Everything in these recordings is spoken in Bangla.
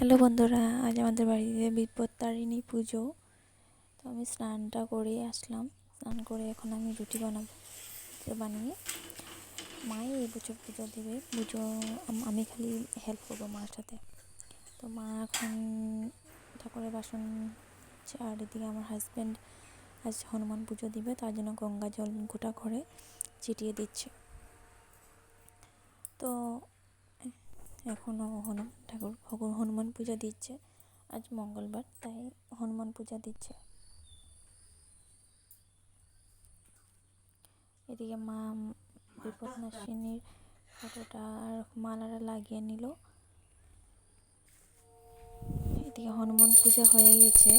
হ্যালো বন্ধুরা, আজ আমাদের বাড়িতে বিপত্তারিণী পুজো। তো আমি স্নানটা করে আসলাম। স্নান করে এখন আমি রুটি বানাবো বানিয়ে। মাই এই বছর পুজো দেবে। পুজো আমি খালি হেল্প করব মার সাথে। তো মা এখন ঠাকুরের বাসন আর এদিকে আমার হাজব্যান্ড আজ হনুমান পুজো দিবে। তার জন্য গঙ্গা জল গোটা ঘরে ছিটিয়ে দিচ্ছে। তো এখনও হনুমান ঠাকুর, ভগবান হনুমান পূজা দিচ্ছে। আজ মঙ্গলবার, তাই হনুমান পূজা দিচ্ছে। এদিকে মা বিপদনাশিনীর ফটোটা আর লাগিয়ে নিল। এদিকে হনুমান পূজা হয়ে গেছে।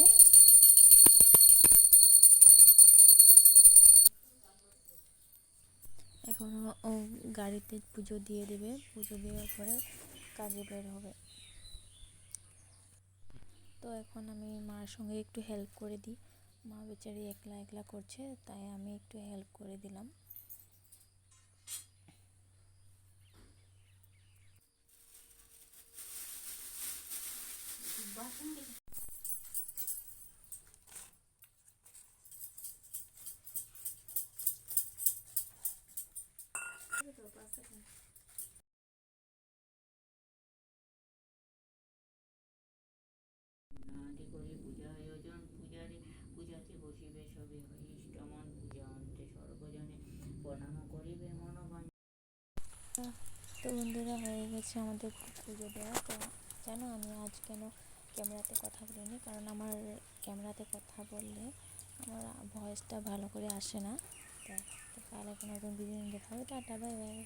এখনও ও গাড়িতে পুজো দিয়ে দেবে। পুজো দেওয়ার পরে কাজে বের হবে। তো এখন আমি মার সঙ্গে একটু হেল্প করে দিই। মা বেচারি একলা একলা করছে, তাই আমি একটু হেল্প করে দিলাম। নানাটি তো বন্ধুরা, হয়ে গেছে আমাদের পুজো দেওয়া। তো জানো, আমি আজ কেন ক্যামেরাতে কথা বলিনি? কারণ আমার ক্যামেরাতে কথা বললে আমার ভয়েসটা ভালো করে আসে না। তাই তো কাল কোনো নতুন ভিডিও দেখা হবে। Tata, bye bye.